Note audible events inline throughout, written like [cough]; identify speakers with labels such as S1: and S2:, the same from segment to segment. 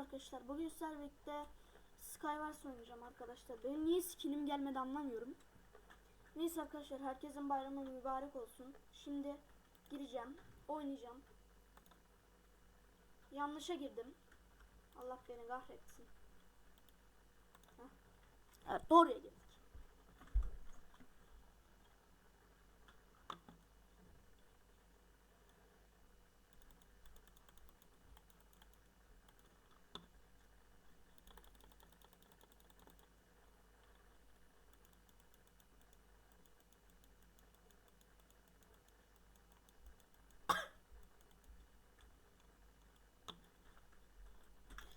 S1: arkadaşlar. Bugün sizlerle birlikte Skywars oynayacağım arkadaşlar. Benim niye skinim gelmedi anlamıyorum. Neyse arkadaşlar herkesin bayramı mübarek olsun. Şimdi gireceğim. Oynayacağım. Yanlışa girdim. Allah beni kahretsin. Heh. Evet doğruya girdik.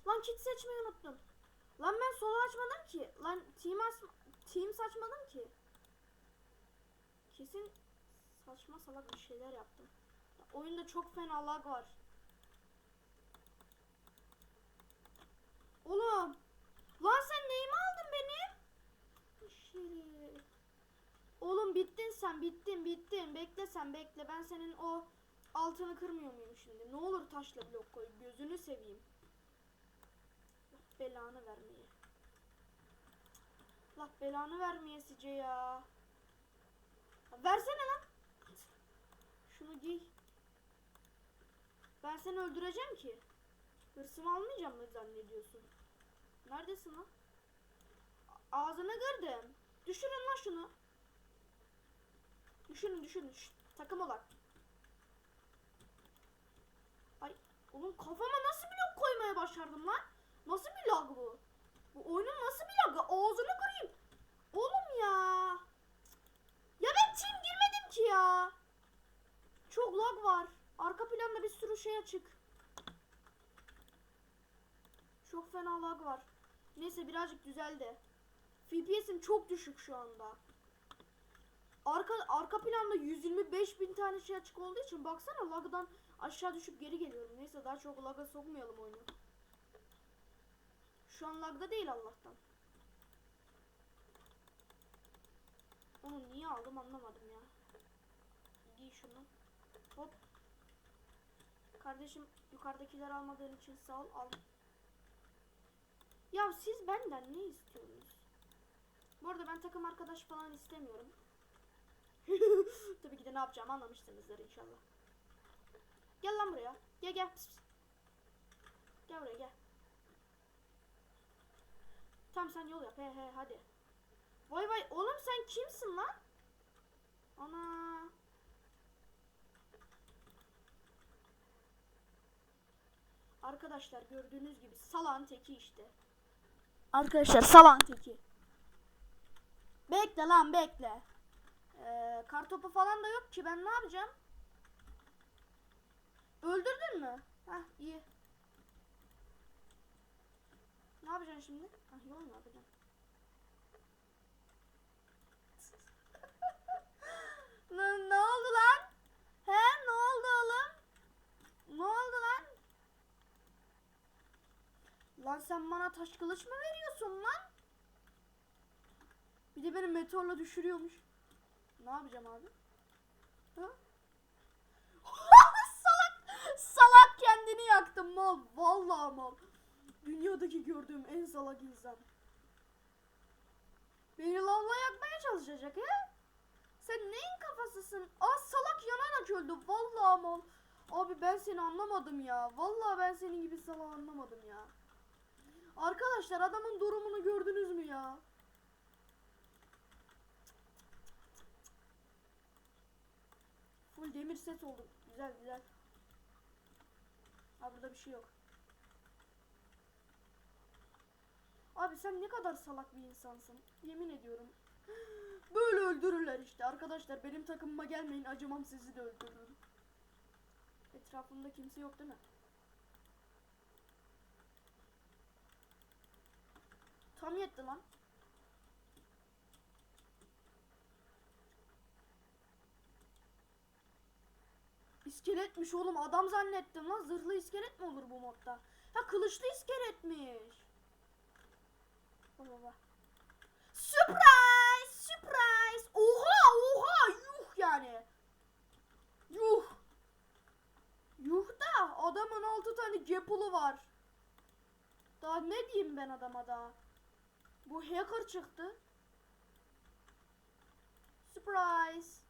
S1: Lan kit seçmeyi unuttum. Lan ben solo açmadım ki. Lan team aç team saçmadım ki. Kesin saçma salak bir şeyler yaptım. Ya, oyunda çok fena lag var. Oğlum. Lan sen neyimi aldın benim? Şey. Oğlum bittin sen bittin bittin. Bekle sen bekle. Ben senin o altını kırmıyor muyum şimdi? Ne olur taşla blok koy. Gözünü seveyim. Belanı vermeye. Allah belanı vermeyesice ya. ya. Versene lan. Şunu giy. Ben seni öldüreceğim ki. Hırsımı almayacağım mı zannediyorsun? Neredesin lan? A- Ağzını kırdım. Düşürün lan şunu. Düşürün düşürün. Şşt, takım olak. Ay oğlum kafama nasıl blok koymaya başardım lan? Nasıl bir lag bu? Bu oyunun nasıl bir lagı? Ağzını kırayım. Oğlum ya. Ya ben team girmedim ki ya. Çok lag var. Arka planda bir sürü şey açık. Çok fena lag var. Neyse birazcık düzeldi. FPS'im çok düşük şu anda. Arka arka planda 125 bin tane şey açık olduğu için baksana lagdan aşağı düşüp geri geliyorum. Neyse daha çok laga sokmayalım oyunu. Şu an lagda değil Allah'tan. Onu niye aldım anlamadım ya. Giy şunu. Hop. Kardeşim yukarıdakiler almadığın için sağ ol. Al. Ya siz benden ne istiyorsunuz? Bu arada ben takım arkadaş falan istemiyorum. [laughs] Tabii ki de ne yapacağımı anlamışsınızdır inşallah. Gel lan buraya. Gel gel. Pıs, pıs. Gel buraya gel. Tamam sen yol yap. He he hadi. Vay vay oğlum sen kimsin lan? Ana. Arkadaşlar gördüğünüz gibi salan teki işte. Arkadaşlar salan teki. Bekle lan bekle. Ee, kartopu falan da yok ki ben ne yapacağım? Öldürdün mü? Hah iyi. Ne yapacaksın şimdi? Ah yol mu yapacaksın? ne, ne oldu lan? He ne oldu oğlum? Ne oldu lan? Lan sen bana taş kılıç mı veriyorsun lan? Bir de beni meteorla düşürüyormuş. Ne yapacağım abi? Ha? [laughs] salak salak kendini yaktım mal. Vallahi mal. Dünyadaki gördüğüm en salak insan. Beni lavla yakmaya çalışacak he? Sen neyin kafasısın? Aa salak yanarak öldü. Vallahi mal. Abi ben seni anlamadım ya. Vallahi ben senin gibi salak anlamadım ya. Arkadaşlar adamın durumunu gördünüz mü ya? Full demir set oldu. Güzel güzel. Ha burada bir şey yok. Abi sen ne kadar salak bir insansın. Yemin ediyorum. [gasps] Böyle öldürürler işte. Arkadaşlar benim takımıma gelmeyin. Acımam sizi de öldürürüm. Etrafımda kimse yok değil mi? Tam yetti lan. İskeletmiş oğlum adam zannettim lan zırhlı iskelet mi olur bu modda? Ha kılıçlı iskeletmiş. Baba. Surprise! Surprise! Oha oha yuh yani. Yuh. Yuh da adamın altı tane cepulu var. Daha ne diyeyim ben adama daha? Bu hacker çıktı. Surprise.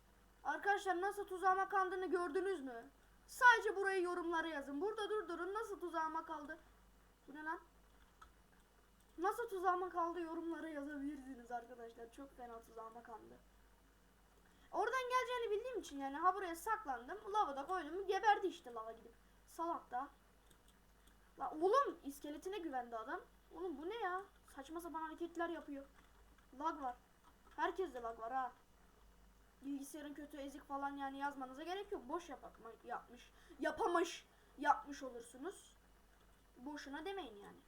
S1: Arkadaşlar nasıl tuzağıma kandığını gördünüz mü? Sadece burayı yorumlara yazın. Burada durdurun nasıl tuzağıma kaldı. Bu ne lan? Nasıl tuzağıma kaldı yorumlara yazabilirsiniz arkadaşlar. Çok fena tuzağıma kaldı. Oradan geleceğini bildiğim için yani ha buraya saklandım. Lava da koydum. Geberdi işte lava gidip. Salak da. La oğlum iskeletine güvendi adam. Oğlum bu ne ya? Saçma sapan hareketler yapıyor. Lag var. Herkeste lag var ha. Bilgisayarın kötü ezik falan yani yazmanıza gerek yok. Boş yapma, yapmış. Yapamış. Yapmış olursunuz. Boşuna demeyin yani.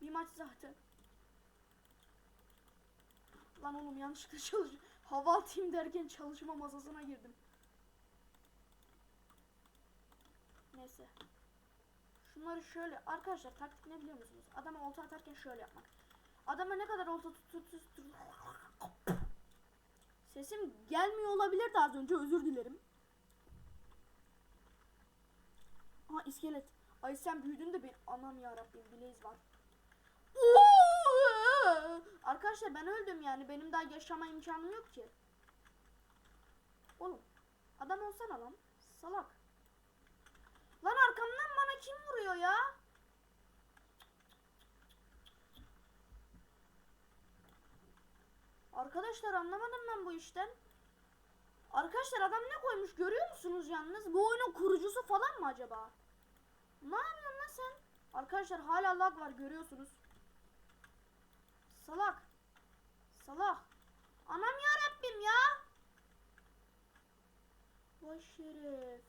S1: Bir maç zaten. Lan oğlum yanlışlıkla çalış hava atayım derken çalışma masasına girdim. Neyse. Şunları şöyle arkadaşlar taktik ne biliyor musunuz? Adama olta atarken şöyle yapmak. Adama ne kadar olta tut tut tut tut- Sesim gelmiyor olabilir de az önce özür dilerim. Aha iskelet. Ay sen büyüdün de bir anam ya Rabbim Blaze var. Arkadaşlar ben öldüm yani benim daha yaşama imkanım yok ki. Oğlum adam olsana lan salak. Lan arkamdan bana kim vuruyor ya? Arkadaşlar anlamadım ben bu işten. Arkadaşlar adam ne koymuş görüyor musunuz yalnız? Bu oyunun kurucusu falan mı acaba? Ne yapıyorsun lan sen? Arkadaşlar hala lag var görüyorsunuz. Salak. Salak. Anam ya Rabbim ya. Vay şeref.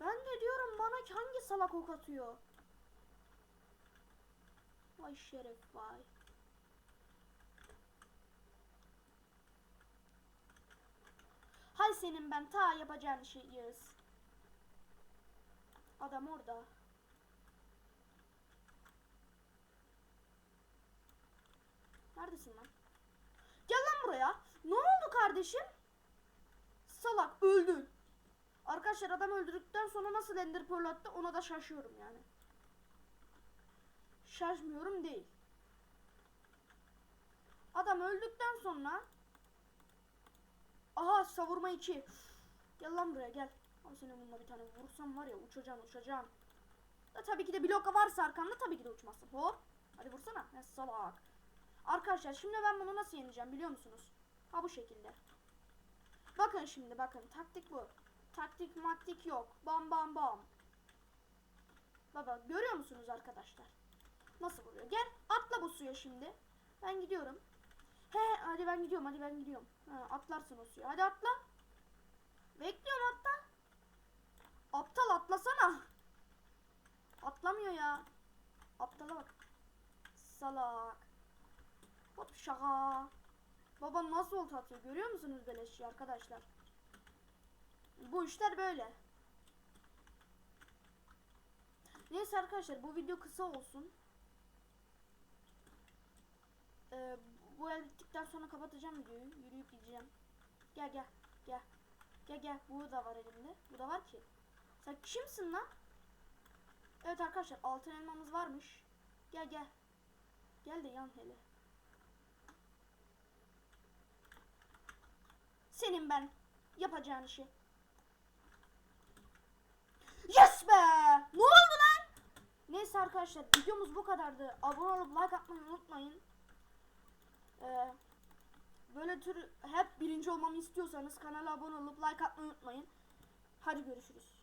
S1: Ben de diyorum bana hangi salak ok atıyor? Vay şeref vay. Hay senin ben ta yapacağın şey Yağız. Adam orada. Neredesin lan? Gel lan buraya. Ne oldu kardeşim? Salak öldün. Arkadaşlar adam öldürdükten sonra nasıl ender pearl attı ona da şaşıyorum yani. Şaşmıyorum değil. Adam öldükten sonra Aha savurma 2. Gel lan buraya gel. Ama senin bununla bir tane vursam var ya uçacaksın uçacaksın. Da tabii ki de bloka varsa arkanda tabii ki de uçmazsın. Hop. Hadi vursana. Ne salak. Arkadaşlar şimdi ben bunu nasıl yeneceğim biliyor musunuz? Ha bu şekilde. Bakın şimdi bakın taktik bu. Taktik maktik yok. Bam bam bam. Baba görüyor musunuz arkadaşlar? Nasıl vuruyor? Gel atla bu suya şimdi. Ben gidiyorum. He hadi ben gidiyorum hadi ben gidiyorum. Ha, atlarsın o suya. Hadi atla. Bekliyorum atla. Aptal atlasana. Atlamıyor ya. Aptala bak. Salak. Hop şaka. Babam nasıl olta atıyor görüyor musunuz beleşçi arkadaşlar? Bu işler böyle. Neyse arkadaşlar bu video kısa olsun. Ee, bu el bittikten sonra kapatacağım videoyu. Yürüyüp gideceğim. Gel gel gel. Gel gel. Bu da var elimde. Bu da var ki. Sen kimsin lan? Evet arkadaşlar altın elmamız varmış. Gel gel. Gel de yan hele. Senin ben yapacağın işi. Yes be! Ne oldu lan? Neyse arkadaşlar videomuz bu kadardı. Abone olup like atmayı unutmayın. Ee, böyle tür hep birinci olmamı istiyorsanız kanala abone olup like atmayı unutmayın. Hadi görüşürüz.